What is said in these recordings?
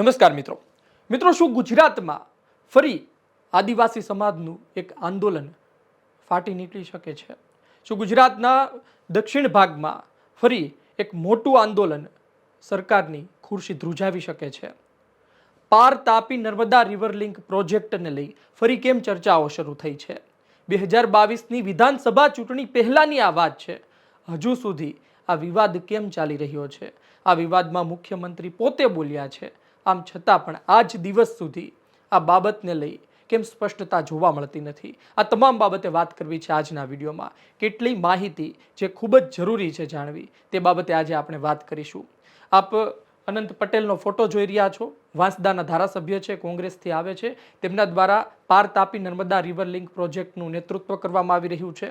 નમસ્કાર મિત્રો. મિત્રો, શું ગુજરાતમાં ફરી આદિવાસી સમાજનું એક આંદોલન ફાટી નીકળી શકે છે? શું ગુજરાતના દક્ષિણ ભાગમાં ફરી એક મોટું આંદોલન સરકારની ખુરશી ધ્રુજાવી શકે છે? પાર તાપી નર્મદા રિવર લિંક પ્રોજેક્ટને લઈ ફરી કેમ ચર્ચાઓ શરૂ થઈ છે? બે હજાર બાવીસની વિધાનસભા ચૂંટણી પહેલાંની આ વાત છે. હજુ સુધી આ વિવાદ કેમ ચાલી રહ્યો છે? આ વિવાદમાં મુખ્યમંત્રી પોતે બોલ્યા છે. આમ છતાં પણ આજ દિવસ સુધી આ બાબતને લઈ કેમ સ્પષ્ટતા જોવા મળતી નથી. આ તમામ બાબતે વાત કરવી છે આજના વિડીયોમાં. કેટલી માહિતી જે ખૂબ જ જરૂરી છે જાણવી, તે બાબતે આજે આપણે વાત કરીશું. આપ અનંત પટેલનો ફોટો જોઈ રહ્યા છો. વાંસદાના ધારાસભ્ય છે, કોંગ્રેસથી આવે છે. તેમના દ્વારા પાર તાપી નર્મદા રિવર લિંક પ્રોજેક્ટનું નેતૃત્વ કરવામાં આવી રહ્યું છે.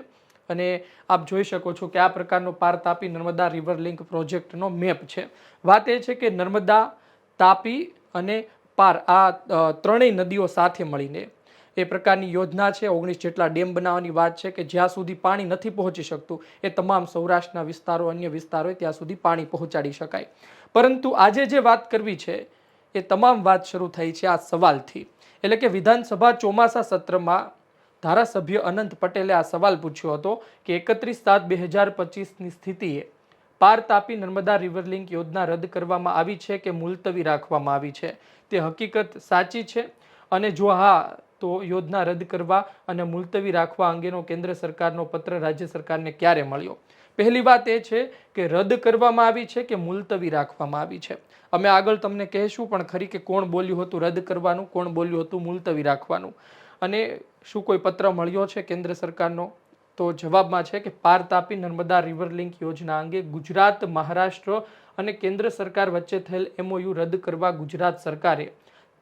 અને આપ જોઈ શકો છો કે આ પ્રકારનો પાર તાપી નર્મદા રિવર લિંક પ્રોજેક્ટનો મેપ છે. વાત એ છે કે નર્મદા તાપી અને પાર આ ત્રણેય નદીઓ સાથે મળીને. એ પ્રકારની યોજના છે. ઓગણીસ જેટલા ડેમ બનાવવાની વાત છે કે જ્યાં સુધી પાણી નથી પહોંચી શકતું, એ તમામ સૌરાષ્ટ્રના વિસ્તારો, અન્ય વિસ્તારો ત્યાં સુધી પાણી પહોંચાડી શકાય. પરંતુ આજે જે વાત કરવી છે, એ તમામ વાત શરૂ થઈ છે આ સવાલથી. એટલે કે વિધાનસભા ચોમાસા સત્રમાં ધારાસભ્ય અનંત પટેલે આ સવાલ પૂછ્યો હતો કે એકત્રીસ સાત બે હજાર પચીસની સ્થિતિએ પાર તાપી નર્મદા રિવર લિંક યોજના રદ કરવામાં આવી છે કે મુલતવી રાખવામાં આવી છે? તે હકીકત સાચી છે? અને જો હા, તો યોજના રદ કરવા અને મુલતવી રાખવા અંગેનો કેન્દ્ર સરકારનો પત્ર રાજ્ય સરકારને ક્યારે મળ્યો? પહેલી વાત એ છે કે રદ કરવામાં આવી છે કે મુલતવી રાખવામાં આવી છે? અમે આગળ તમને કહેશું, પણ ખરી કે કોણ બોલ્યું હતું રદ કરવાનું, કોણ બોલ્યું હતું મુલતવી રાખવાનું? અને શું કોઈ પત્ર મળ્યો છે કેન્દ્ર સરકારનો? તો જવાબમાં છે કે પાર તાપી નર્મદા રિવર લિંક યોજના અંગે ગુજરાત, મહારાષ્ટ્ર અને કેન્દ્ર સરકાર વચ્ચે થયેલ એમઓયુ રદ કરવા ગુજરાત સરકારે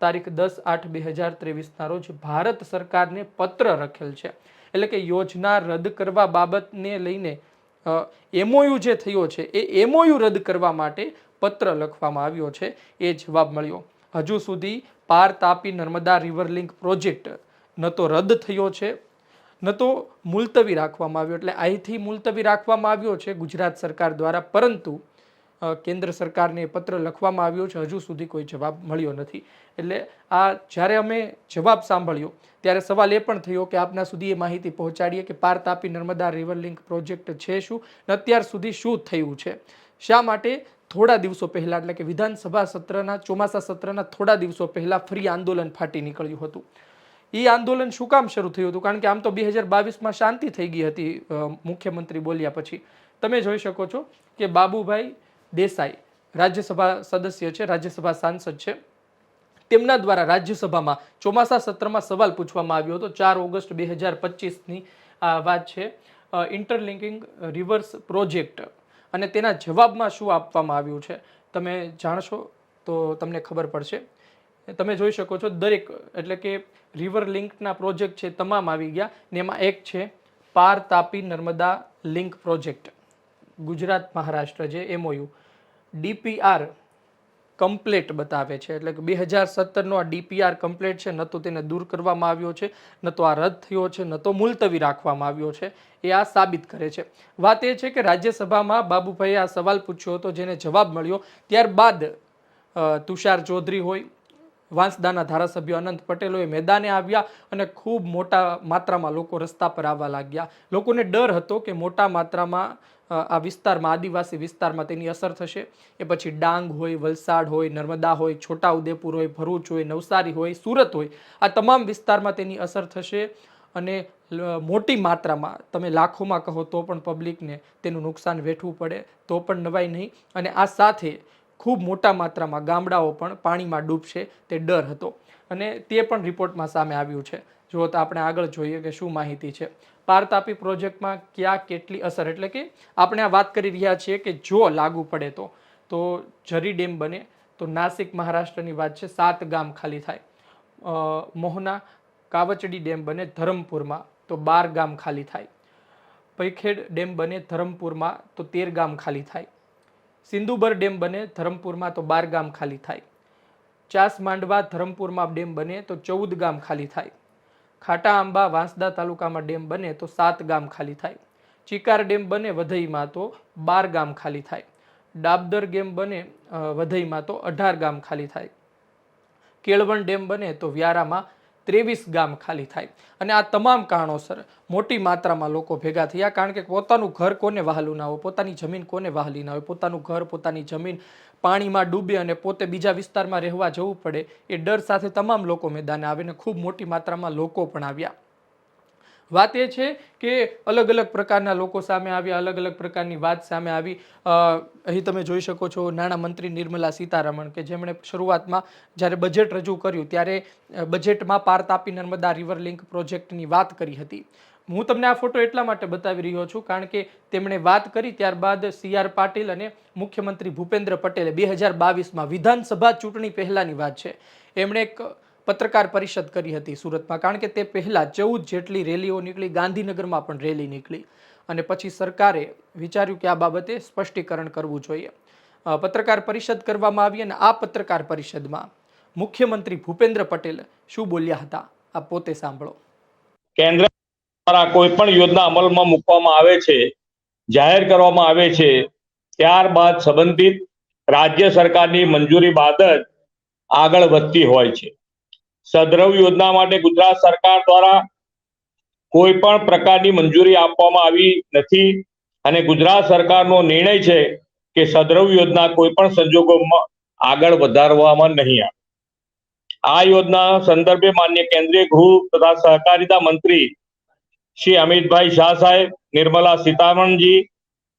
તારીખ દસ આઠ બે હજાર ત્રેવીસના રોજ ભારત સરકારને પત્ર લખેલ છે. એટલે કે યોજના રદ કરવા બાબતને લઈને એમઓયુ જે થયો છે એ એમઓયુ રદ કરવા માટે પત્ર લખવામાં આવ્યો છે. એ જવાબ મળ્યો. હજુ સુધી Par Tapi Narmada river link project ન તો રદ થયો છે. ન તો મુલતવી રાખવામાં આવ્યો. એટલે અહીંથી મુલતવી રાખવામાં આવ્યો છે ગુજરાત સરકાર દ્વારા, પરંતુ કેન્દ્ર સરકારને પત્ર લખવામાં આવ્યો છે. હજુ સુધી કોઈ જવાબ મળ્યો નથી. એટલે આ જ્યારે અમે જવાબ સાંભળ્યો, ત્યારે સવાલ એ પણ થયો કે આપના સુધી એ માહિતી પહોંચાડીએ કે Par Tapi Narmada river link project છે શું ને અત્યાર સુધી શું થયું છે? શા માટે થોડા દિવસો પહેલાં, એટલે કે વિધાનસભા સત્રના, ચોમાસા સત્રના થોડા દિવસો પહેલાં ફરી આંદોલન ફાટી નીકળ્યું હતું? એ આંદોલન શું કામ શરૂ થયું હતું? કારણ કે આમ તો બે હજાર બાવીસમાં શાંતિ થઈ ગઈ હતી મુખ્યમંત્રી બોલ્યા પછી. તમે જોઈ શકો છો કે બાબુભાઈ દેસાઈ રાજ્યસભા સદસ્ય છે, રાજ્યસભા સાંસદ છે. તેમના દ્વારા રાજ્યસભામાં ચોમાસા સત્રમાં સવાલ પૂછવામાં આવ્યો હતો. ચાર ઓગસ્ટ બે હજાર પચીસની આ વાત છે. Interlinking rivers project. અને તેના જવાબમાં શું આપવામાં આવ્યું છે? તમે જાણશો તો તમને ખબર પડશે. તમે જોઈ શકો છો, દરેક, એટલે કે રિવર લિંકના પ્રોજેક્ટ છે, તમામ આવી ગયા ને એમાં એક છે, પાર તાપી નર્મદા લિંક પ્રોજેક્ટ ગુજરાત મહારાષ્ટ્ર જે એમઓયુ ડીપીઆર કમ્પ્લેટ બતાવે છે, એટલે કે બે હજાર સત્તરનો આ ડીપીઆર કમ્પ્લેટ છે, ન તો તેને દૂર કરવામાં આવ્યો છે, ન તો આ રદ થયો છે, ન તો મુલતવી રાખવામાં આવ્યો છે, એ આ સાબિત કરે છે. વાત એ છે કે રાજ્યસભામાં બાબુભાઈએ આ સવાલ પૂછ્યો હતો, જેને જવાબ મળ્યો, ત્યારબાદ તુષાર ચૌધરી હોય વાંસદાના ધારાસભ્ય અનંત પટેલોએ મેદાને આવ્યા અને ખૂબ મોટા માત્રામાં લોકો રસ્તા પર આવવા લાગ્યા. લોકોને ડર હતો કે મોટા માત્રામાં આ વિસ્તારમાં, આદિવાસી વિસ્તારમાં તેની અસર થશે. એ પછી ડાંગ હોય, વલસાડ હોય, નર્મદા હોય, છોટાઉદેપુર હોય, ભરૂચ હોય, નવસારી હોય, સુરત હોય, આ તમામ વિસ્તારમાં તેની અસર થશે અને મોટી માત્રામાં, તમે લાખોમાં કહો તો પણ પબ્લિકને તેનું નુકસાન વેઠવું પડે, તો પણ નવાઈ નહીં. અને આ સાથે ખૂબ મોટા માત્રામાં ગામડાઓ પણ પાણીમાં ડૂબશે તે ડર હતો. અને તે પણ રિપોર્ટમાં સામે આવ્યું છે. જો તો આપણે આગળ જોઈએ કે શું માહિતી છે. પાર તાપી પ્રોજેક્ટમાં ક્યાં કેટલી અસર? એટલે કે આપણે આ વાત કરી રહ્યા છીએ કે જો લાગુ પડે તો તો જરી ડેમ બને, તો નાસિક મહારાષ્ટ્રની વાત છે, સાત ગામ ખાલી થાય. મોહના કાવચડી ડેમ બને ધરમપુરમાં, તો બાર ગામ ખાલી થાય. પૈખેડ ડેમ બને ધરમપુરમાં, તો તેર ગામ ખાલી થાય. સિંધુબર ડેમ બને, ધરમપુરમાં તો બાર ગામ ખાલી થાય. ચાસ માંડવા, ધરમપુરમાં ડેમ બને તો ચૌદ ગામ ખાલી થાય. ખાટા આંબા, વાંસદા તાલુકામાં ડેમ બને તો સાત ગામ ખાલી થાય. ચિકાર ડેમ બને વધઈમાં તો બાર ગામ ખાલી થાય. ડાબદર ડેમ બને વધઈમાં તો અઢાર ગામ ખાલી થાય. કેળવણ ડેમ બને તો વ્યારામાં ત્રેવીસ ગામ ખાલી થાય. અને આ તમામ કારણોસર મોટી માત્રામાં લોકો ભેગા થયા કારણ કે પોતાનું ઘર કોને વહાલું ના હોય, પોતાની જમીન કોને વહાલી ના હોય, પોતાનું ઘર, પોતાની જમીન પાણીમાં ડૂબે અને પોતે બીજા વિસ્તારમાં રહેવા જવું પડે એ ડર સાથે તમામ લોકો મેદાને આવીને ખૂબ મોટી માત્રામાં લોકો પણ આવ્યા. વાત એ છે કે અલગ અલગ પ્રકારના લોકો સામે આવ્યા અલગ અલગ પ્રકારની વાત સામે આવી. અહીં તમે જોઈ શકો છો નાણામંત્રી નિર્મલા સીતારમણ કે જેમણે શરૂઆતમાં જ્યારે બજેટ રજૂ કર્યું ત્યારે બજેટમાં પાર તાપી નર્મદા રિવર લિંક પ્રોજેક્ટની વાત કરી હતી. હું તમને આ ફોટો એટલા માટે બતાવી રહ્યો છું કારણ કે તેમણે વાત કરી ત્યારબાદ સી આર પાટીલ અને મુખ્યમંત્રી ભૂપેન્દ્ર પટેલે બે હજાર બાવીસમાં વિધાનસભા ચૂંટણી પહેલાંની વાત છે. એમણે એક પત્રકાર પરિષદ કરી હતી સુરતમાં, કારણ કે તે પહેલાં ચૌદ જેટલી રેલીઓ નીકળી, ગાંધીનગરમાં પણ રેલી નીકળી. અને પછી સરકારે વિચાર્યું કે આ બાબતે સ્પષ્ટીકરણ કરવું જોઈએ. પત્રકાર પરિષદ કરવામાં આવી અને આ પત્રકાર પરિષદમાં મુખ્યમંત્રી ભૂપેન્દ્ર પટેલ શું બોલ્યા હતા? આ પોતે સાંભળો. કેન્દ્ર દ્વારા કોઈ પણ યોજના અમલમાં મૂકવામાં આવે છે, જાહેર કરવામાં આવે છે, ત્યારબાદ સંબંધિત રાજ્ય સરકારની મંજૂરી બાદ જ આગળ વધતી હોય છે. સદ્રવ યોજના માટે ગુજરાત સરકાર દ્વારા કોઈ પણ પ્રકારની મંજૂરી આપવામાં આવી નથી. અને ગુજરાત સરકારનો નિર્ણય છે કે સદ્રવ યોજના કોઈ પણ સંજોગોમાં આગળ વધારવામાં નહીં આવે. આ યોજના સંદર્ભે માન્ય કેન્દ્રીય ગૃહ તથા સહકારિતા મંત્રી શ્રી અમિતભાઈ શાહ સાહેબ, નિર્મલા સીતારમણજી,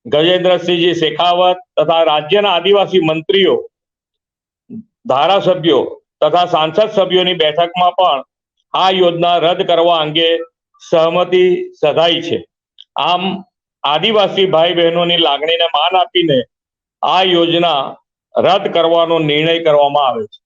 ગજેન્દ્રસિંહજી શેખાવત તથા રાજ્યના આદિવાસી મંત્રીઓ, ધારાસભ્યો તથા સાંસદ સભ્યોની બેઠકમાં પણ આ યોજના રદ કરવા અંગે સહમતિ સધાઈ છે. આમ આદિવાસી ભાઈ બહેનોની લાગણીને માન આપીને આ યોજના રદ કરવાનો નિર્ણય કરવામાં આવે છે.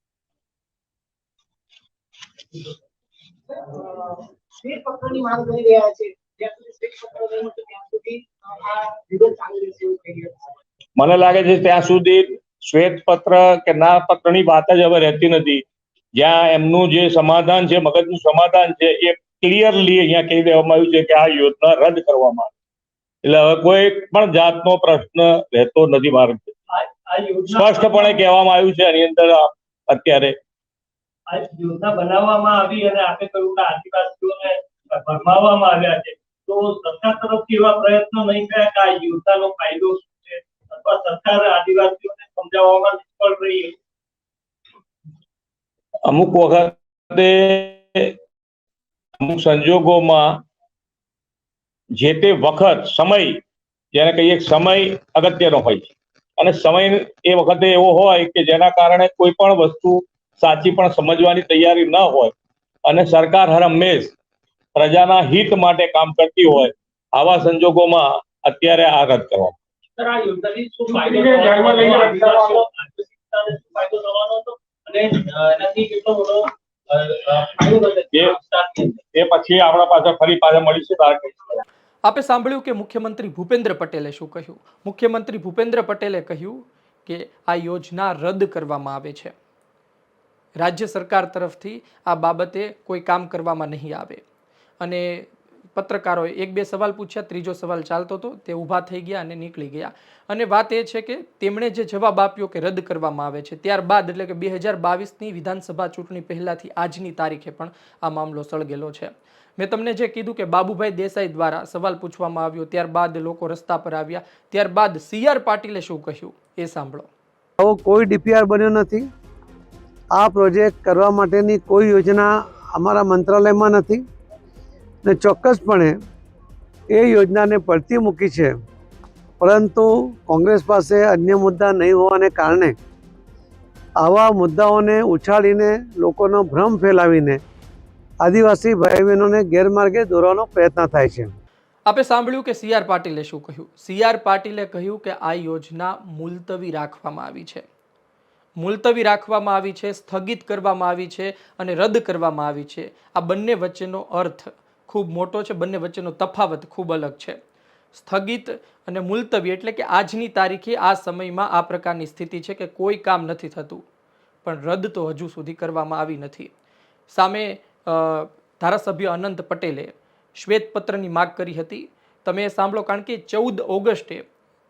મને લાગે છે ત્યાં સુધી શ્વેત પત્ર કે ના પત્રની વાત જ હવે રહેતી નથી. જ્યાં એમનું જે સમાધાન છે મગજનું સમાધાન છે એ ક્લિયરલી અહીંયા કહી દેવામાં આવ્યું છે કે આ યોજના રદ કરવામાં આવે. એટલે હવે કોઈ પણ જાતનો પ્રશ્ન રહેતો નથી યોજના સ્પષ્ટપણે કહેવામાં આવ્યું છે એની અંદર અત્યારે. આ યોજના બનાવવામાં આવી અને આપે કહ્યું કે આદિવાસીઓને ભરમાવવામાં આવ્યા છે. તો સરકાર તરફથી એવા પ્રયત્નો નહીં થયા કે આ યોજનાનો ફાયદો અથવા સરકાર આદિવાસીઓને સમજાવવામાં નિષ્ફળ રહી અમુક વખતે અમુક સંજોગોમાં જે તે વખત સમય, જેને કહીએ સમય અગત્યનો હોય છે. અને સમય એ વખતે એવો હોય કે જેના કારણે કોઈ પણ વસ્તુ સાચી પણ સમજવાની તૈયારી ન હોય અને સરકાર હર હંમેશ પ્રજાના હિત માટે કામ કરતી હોય, આવા સંજોગોમાં અત્યારે આ રદ કરવા સર આ યોજનાથી શું ફાયદો લઈને આદિવાસીઓ આદિવાસીઓને શું ફાયદો થવાનો હતો? અને એનાથી કેટલો બધો અ, અ, ફાયદો થશે? એ- વિસ્તારની અંદર? એ પછી આપણા પાછા ફરી પાછા મળીશું તારે આપે સાંભળ્યું કે મુખ્યમંત્રી ભૂપેન્દ્ર પટેલે શું કહ્યું? મુખ્યમંત્રી ભૂપેન્દ્ર પટેલે કહ્યું કે આ યોજના રદ કરવામાં આવે છે. રાજ્ય સરકાર તરફથી આ બાબતે કોઈ કામ કરવામાં નહીં આવે. અને પત્રકારોએ એક બે સવાલ પૂછ્યા, ત્રીજો સવાલ ચાલતો હતો, તે ઊભા થઈ ગયા અને નીકળી ગયા. અને વાત એ છે કે તેમણે જે જવાબ આપ્યો કે રદ કરવામાં આવે છે, ત્યારબાદ એટલે કે બે હજાર બાવીસની વિધાનસભા ચૂંટણી પહેલાંથી આજની તારીખે પણ આ મામલો સળગેલો છે. મેં તમને જે કીધું કે બાબુભાઈ દેસાઈ દ્વારા સવાલ પૂછવામાં આવ્યો, ત્યારબાદ લોકો રસ્તા પર આવ્યા, ત્યારબાદ સી આર પાટીલે શું કહ્યું? એ સાંભળો. આવો કોઈ ડીપીઆર બન્યો નથી. આ પ્રોજેક્ટ કરવા માટેની કોઈ યોજના અમારા મંત્રાલયમાં નથી. ને ચોક્કસપણે એ યોજનાને પડતી મૂકી છે. પરંતુ કોંગ્રેસ પાસે અન્ય મુદ્દા નહીં હોવાને કારણે આવા મુદ્દાઓને ઉછાળીને લોકોનો ભ્રમ ફેલાવીને આદિવાસી ભાઈ બહેનોને ગેરમાર્ગે દોરવાનો પ્રયત્ન થાય છે. આપે સાંભળ્યું કે સી આર પાટીલે શું કહ્યું? સી આર પાટીલે કહ્યું કે આ યોજના મુલતવી રાખવામાં આવી છે. મુલતવી રાખવામાં આવી છે, સ્થગિત કરવામાં આવી છે અને રદ કરવામાં આવી છે. આ બંને વચ્ચેનો અર્થ ખૂબ મોટો છે. બંને વચ્ચેનો તફાવત ખૂબ અલગ છે. સ્થગિત અને મુલતવી એટલે કે આજની તારીખે આ સમયમાં આ પ્રકારની સ્થિતિ છે કે કોઈ કામ નથી થતું. પણ રદ તો હજુ સુધી કરવામાં આવી નથી. સામે ધારાસભ્ય અનંત પટેલે શ્વેતપત્રની માગ કરી હતી. તમે સાંભળો, કારણ કે ચૌદ ઓગસ્ટે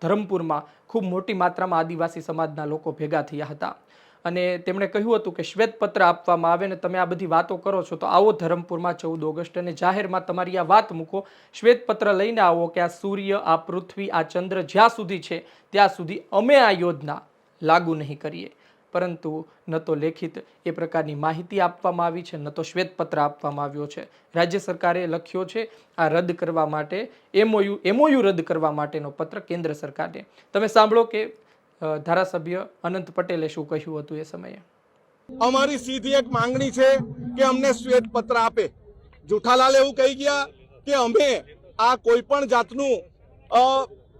ધરમપુરમાં ખૂબ મોટી માત્રામાં આદિવાસી સમાજના લોકો ભેગા થયા હતા. અને તેમણે કહ્યું હતું કે શ્વેતપત્ર આપવામાં આવે ને તમે આ બધી વાતો કરો છો, તો આવો ધરમપુરમાં ચૌદ ઓગસ્ટ અને જાહેરમાં તમારી આ વાત મૂકો. શ્વેતપત્ર લઈને આવો કે આ સૂર્ય, આ પૃથ્વી, આ ચંદ્ર જ્યાં સુધી છે, ત્યાં સુધી અમે આ યોજના લાગુ નહીં કરીએ. પરંતુ ન તો લેખિત એ પ્રકારની માહિતી આપવામાં આવી છે, ન તો શ્વેતપત્ર આપવામાં આવ્યો છે. રાજ્ય સરકારે લખ્યો છે, આ રદ કરવા માટે, એમઓયુ એમઓયુ રદ કરવા માટેનો પત્ર કેન્દ્ર સરકારને. તમે સાંભળો કે ધારાસભ્ય અનંત પટેલે શું કહ્યું હતું એ સમયે? અમારી સીધી એક માંગણી છે કે અમને શ્વેત પત્ર આપે. જુઠાલાલ એવું કહી ગયા કે અમે આ કોઈ પણ જાતનું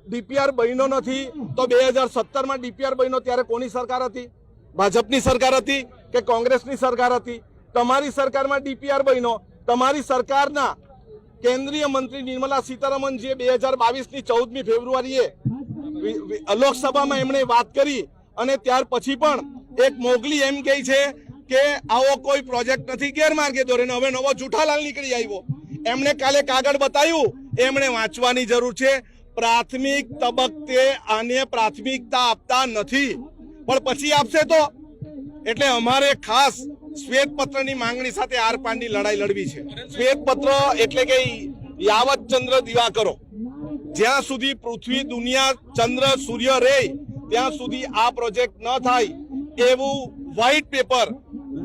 ડીપીઆર બન્યો નથી તો બે હજાર સત્તરમાં ડીપીઆર બન્યો ત્યારે કોની સરકાર હતી? ભાજપની સરકાર હતી કે કોંગ્રેસની સરકાર હતી? તમારી સરકારમાં ડીપીઆર બન્યો. તમારી સરકારના કેન્દ્રીય મંત્રી નિર્મલા સીતારમણ જે બે હજાર બાવીસની ચૌદમી ફેબ્રુઆરીએ લોકસભામાં એમણે વાત કરી અને ત્યાર પછી પણ એક મોગલી એમ કહે છે કે આવો કોઈ પ્રોજેક્ટ નથી ગેરમાર્ગે દોરીને હવે નવો જુઠાલાલ નીકળી આવ્યો. એમણે કાલે કાગળ બતાવ્યું. એમણે વાંચવાની જરૂર છે. પ્રાથમિક તબક્કે આને પ્રાથમિકતા આપતા નથી. પણ પછી આપશે તો? એટલે અમારે ખાસ શ્વેતપત્રની માંગણી સાથે આર પારની લડાઈ લડવી છે. શ્વેતપત્ર એટલે કે યાવત ચંદ્ર દિવાકરો. જ્યાં સુધી પૃથ્વી દુનિયા ચંદ્ર સૂર્ય રહે ત્યાં સુધી આ પ્રોજેક્ટ ન થાય એવું વ્હાઇટ પેપર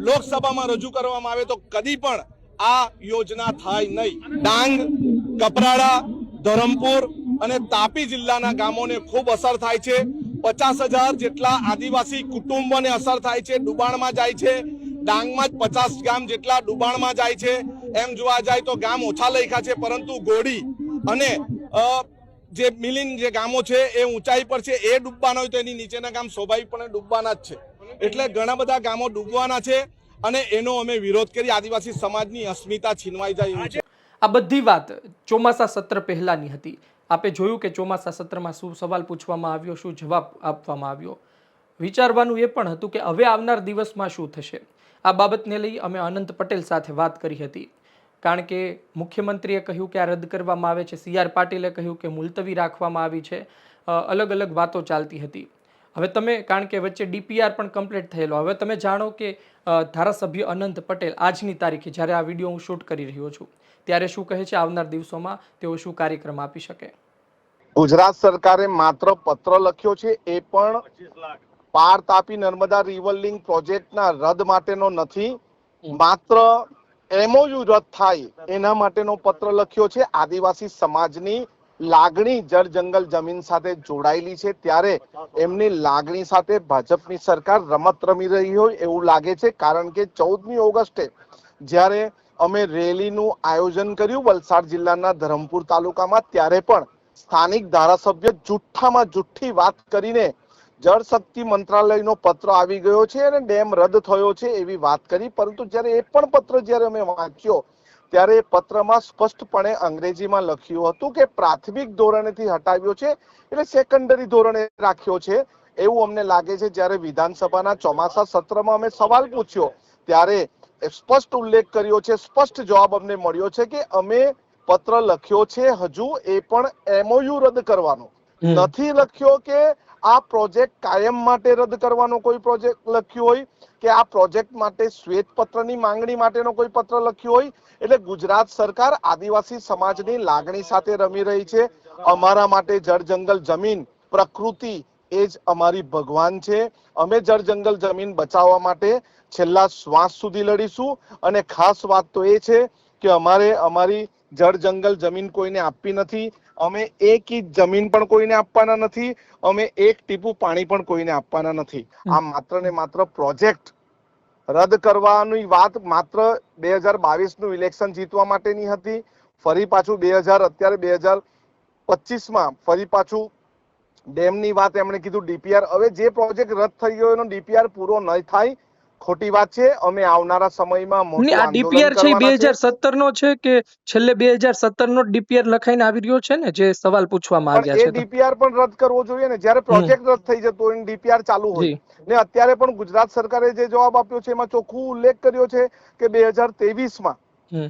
લોકસભામાં રજૂ કરવામાં આવે તો કદી પણ આ યોજના થાય નહીં. ડાંગ, કપરાડા, ધરમપુર અને તાપી જિલ્લાના ગામોને ખૂબ અસર થાય છે. પચાસ હજાર જેટલા આદિવાસી કુટુંબોને અસર થાય છે, ડુબાણમાં જાય છે. ડાંગમાં જ પચાસ ગામ જેટલા ડુબાણમાં જાય છે. એમ જોવા જાય તો ગામ ઓછા લખ્યા છે, પરંતુ ગોડી અને જે મિલિન જે ગામો છે એ ઊંચાઈ પર છે, એ ડૂબવાના હોય તો એની નીચેના ગામ સ્વાભાવિકપણે ડૂબવાના જ છે. એટલે ઘણા બધા ગામો ડૂબવાના છે અને એનો અમે વિરોધ કરી આદિવાસી સમાજની અસ્મિતા છીનવાઈ જાય છે. આ બધી વાત ચોમાસા સત્ર પહેલાની હતી. આપે જોયું કે ચોમાસા સત્રમાં શું સવાલ પૂછવામાં આવ્યો, શું જવાબ આપવામાં આવ્યો. વિચારવાનું એ પણ હતું કે હવે આવનાર દિવસમાં શું થશે? આ બાબતને લઈ અમે અનંત પટેલ સાથે વાત કરી હતી. કારણ કે મુખ્યમંત્રીએ કહ્યું કે આ રદ કરવામાં આવે છે સી આર પાટીલે કહ્યું કે મુલતવી રાખવામાં આવી છે અલગ અલગ વાતો ચાલતી હતી. હવે તમે કારણ કે વચ્ચે ડીપીઆર પણ કમ્પ્લીટ થયેલો હવે તમે જાણો કે ધારાસભ્ય અનંત પટેલ આજની તારીખે જ્યારે આ વીડિયો હું શૂટ કરી રહ્યો છું ત્યારે શું કહે છે? આવનાર દિવસોમાં તેઓ શું કાર્યક્રમ આપી શકે? ગુજરાત સરકારે માત્ર પત્ર લખ્યો છે એ પણ પાર તાપી નર્મદા રિવર લિંક પ્રોજેક્ટના રદ માટેનો નથી. માત્ર એમઓયુ રદ થાય. એના માટેનો પત્ર લખ્યો છે. આદિવાસી સમાજની લાગણી જળ જંગલ જમીન સાથે જોડાયેલી છે. ત્યારે એમની લાગણી સાથે ભાજપની સરકાર રમત રમી રહી હોય એવું લાગે છે. કારણ કે ચૌદમી ઓગસ્ટે જ્યારે અમે રેલીનું આયોજન કર્યું વલસાડ જિલ્લાના ધરમપુર તાલુકામાં, ત્યારે પણ સ્થાનિક ધારાસભ્ય જુઠ્ઠામાં જુઠ્ઠી વાત કરીને જળ શક્તિ મંત્રાલયનો પત્ર આવી ગયો છે અને ડેમ રદ થયો છે એવી વાત કરી. પરંતુ જ્યારે એ પણ પત્ર જ્યારે અમે વાંચ્યો ત્યારે એ પત્રમાં સ્પષ્ટપણે અંગ્રેજીમાં લખ્યું હતું કે પ્રાથમિક ધોરણેથી હટાવ્યો છે એટલે સેકન્ડરી ધોરણે રાખ્યો છે. એવું અમને લાગે છે જ્યારે વિધાનસભાના ચોમાસા સત્રમાં અમે સવાલ પૂછ્યો ત્યારે સ્પષ્ટ ઉલ્લેખ કર્યો છે સ્પષ્ટ જવાબ અમને મળ્યો છે કે અમે પત્ર લખ્યો છે હજુ એ પણ એમઓયુ રદ કરવાનો. નથી લખ્યો કે આ પ્રોજેક્ટ કાયમ માટે રદ કરવાનો કોઈ પ્રોજેક્ટ લખ્યું હોય કે આ પ્રોજેક્ટ માટે શ્વેત પત્રની માંગણી માટેનો કોઈ પત્ર લખ્યો હોય? એટલે ગુજરાત સરકાર આદિવાસી સમાજની લાગણી સાથે રમી રહી છે. અમારા માટે જળ જંગલ જમીન પ્રકૃતિ એ જ અમારી ભગવાન છે. અમે જળ જંગલ જમીન બચાવવા માટે છેલ્લા શ્વાસ સુધી લડીશું. અને ખાસ વાત તો એ છે કે અમારે અમારી જળ જંગલ જમીન કોઈને આપવી નથી. અમે એક ઇંચ જમીન પણ કોઈને આપવાના નથી અમે એક ટીપું પાણી પણ કોઈને આપવાના નથી. આ માત્ર ને માત્ર પ્રોજેક્ટ રદ કરવાની વાત માત્ર બે હજાર બાવીસનું ઇલેક્શન જીતવા માટેની હતી. ફરી પાછું બે હજાર અત્યારે બે હજાર પચીસમાં ફરી પાછું ડેમની વાત એમણે કીધું ડીપીઆર. હવે જે પ્રોજેક્ટ રદ થઈ ગયો એનો ડીપીઆર પૂરો નહીં થાય ખોટી વાત છે અમે આવનારા સમયમાં મોટું આ ડીપીઆર છે બે કરવાના છે. હજાર સત્તર નો છે કે છેલ્લે બે હજાર સત્તર નો ડીપીઆર લખાઈને આવી રહ્યો છે ને જે સવાલ પૂછવામાં આવ્યા છે. ડીપીઆર પણ રદ કરવો જોઈએ ને જ્યારે પ્રોજેક્ટ રદ થઈ જતો હોય ડીપીઆર ચાલુ હોય ને અત્યારે પણ ગુજરાત સરકારે જે જવાબ આપ્યો છે એમાં ચોખ્ખું ઉલ્લેખ કર્યો છે કે બે હજારમાં હમ.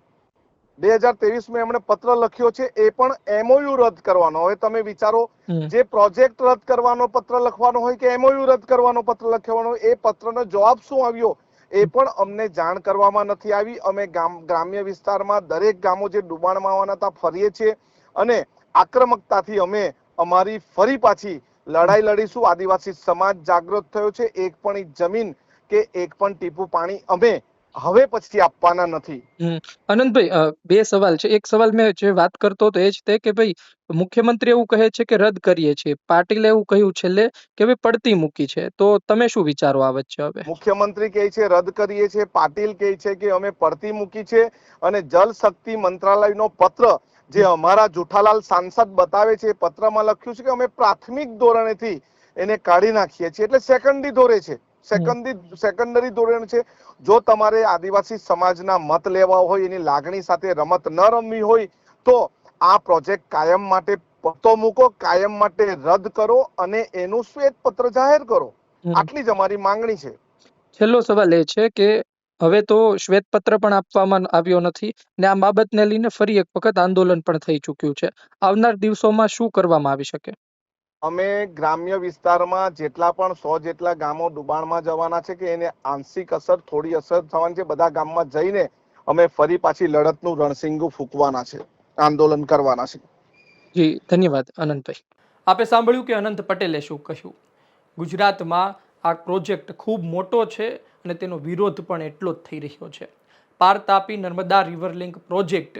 બે હજાર ત્રેવીસમાં એમણે પત્ર લખ્યો છે એ પણ એમઓયુ રદ કરવાનો. હવે તમે વિચારો જે પ્રોજેક્ટ રદ કરવાનો પત્ર લખવાનો હોય કે એમઓયુ રદ કરવાનો પત્ર લખવાનો હોય, એ પત્રનો જવાબ શું આવ્યો? એ પણ અમને જાણ કરવામાં નથી આવી. અમે ગામ ગ્રામ્ય વિસ્તારમાં દરેક ગામો જે ડુબાણમાં આવવાના હતા ફરીએ છીએ અને આક્રમકતાથી અમે અમારી ફરી પાછી લડાઈ લડીશું. આદિવાસી સમાજ જાગૃત થયો છે. એક પણ જમીન કે એક પણ ટીપું પાણી અમે હવે પછી આપવાના નથી. અનંતભાઈ બે સવાલ છે. એક સવાલ મેં જે વાત કરતો હતો એ જ તે કે ભાઈ મુખ્યમંત્રી એવું કહે છે કે રદ કરીએ છીએ. પાટીલે એવું કહ્યું છેલ્લે કે ભાઈ પડતી મૂકી છે. તો તમે શું વિચારો આ વચ્ચે હવે? મુખ્યમંત્રી કહે છે રદ કરીએ છીએ. પાટીલ કહે છે કે અમે પડતી મૂકી છે અને જલ શક્તિ મંત્રાલયનો પત્ર જે અમારા જુઠાલાલ સાંસદ બતાવે છે પત્રમાં લખ્યું છે કે અમે પ્રાથમિક ધોરણેથી એને કાઢી નાખીએ છીએ. એટલે સેકન્ડરી ધોરે છે. સેકન્ડરી સેકન્ડરી ધોરણ છે. જો તમારે આદિવાસી સમાજના મત લેવા હોય એની લાગણી સાથે રમત ન રમવી હોય તો આ પ્રોજેક્ટ કાયમ માટે પત્તો મૂકો કાયમ માટે રદ કરો અને એનું શ્વેત પત્ર જાહેર કરો. આટલી જ અમારી માંગણી છે. છેલ્લો સવાલ એ છે કે હવે તો શ્વેતપત્ર પણ આપવામાં આવ્યો નથી ને આ બાબતને લઈને ફરી એક વખત આંદોલન પણ થઈ ચૂક્યું છે. આવનાર દિવસોમાં શું કરવામાં આવી શકે? અમે ગ્રામ્ય વિસ્તારમાં જેટલા પણ સો જેટલા ગામો ડુબાણમાં જવાના છે કે એને આંશિક અસર થોડી અસર થવાની છે. બધા ગામમાં જઈને અમે ફરી પાછી લડતનું રણસિંગુ ફૂંકવાના છે આંદોલન કરવાના છે. જી ધન્યવાદ અનંતભાઈ. આપે સાંભળ્યું કે અનંત પટેલે શું કહ્યું? ગુજરાતમાં આ પ્રોજેક્ટ ખૂબ મોટો છે અને તેનો વિરોધ પણ એટલો જ થઈ રહ્યો છે. Par Tapi Narmada river link project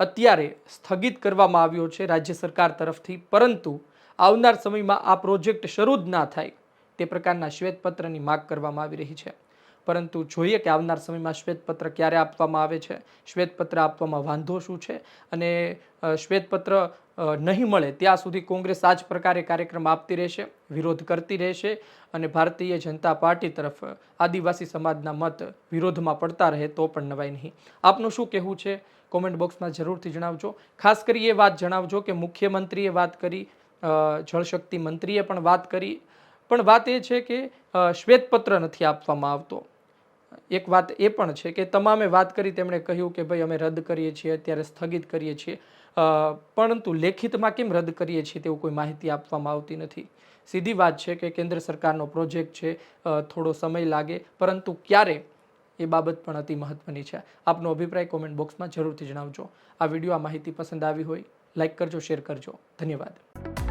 અત્યારે સ્થગિત કરવામાં આવ્યો છે રાજ્ય સરકાર તરફથી પરંતુ આવનાર સમયમાં આ પ્રોજેક્ટ શરૂ જ ના થાય. તે પ્રકારના શ્વેતપત્રની માગ કરવામાં આવી રહી છે. પરંતુ જોઈએ કે આવનાર સમયમાં શ્વેતપત્ર ક્યારે આપવામાં આવે છે? શ્વેતપત્ર આપવામાં વાંધો શું છે? અને શ્વેતપત્ર નહીં મળે ત્યાં સુધી કોંગ્રેસ આ જ પ્રકારે કાર્યક્રમ આપતી રહેશે, વિરોધ કરતી રહેશે અને ભારતીય જનતા પાર્ટી તરફ આદિવાસી સમાજના મત વિરોધમાં પડતા રહે તો પણ નવાય નહીં. આપનું શું કહેવું છે? કોમેન્ટ બોક્સમાં જરૂરથી જણાવજો. ખાસ કરી એ વાત જણાવજો કે મુખ્યમંત્રીએ વાત કરી જળશક્તિ મંત્રીએ પણ વાત કરી. પણ વાત એ છે કે શ્વેતપત્ર નથી આપવામાં આવતો. એક વાત એ પણ છે કે, તમામે વાત કરી તેમણે કહ્યું કે, ભાઈ અમે રદ કરીએ છીએ, અત્યારે સ્થગિત કરીએ છીએ. પરંતુ લેખિતમાં કેમ રદ કરીએ છીએ તેવું કોઈ માહિતી આપવામાં આવતી નથી. સીધી વાત છે કે, કેન્દ્ર સરકારનો પ્રોજેક્ટ છે થોડો સમય લાગે, પરંતુ ક્યારે? એ બાબત પણ અતિ મહત્વની છે. આપનો અભિપ્રાય કોમેન્ટ બોક્સમાં જરૂરથી જણાવજો. આ વીડિયો આ માહિતી પસંદ આવી હોય લાઇક કરજો શેર કરજો. ધન્યવાદ.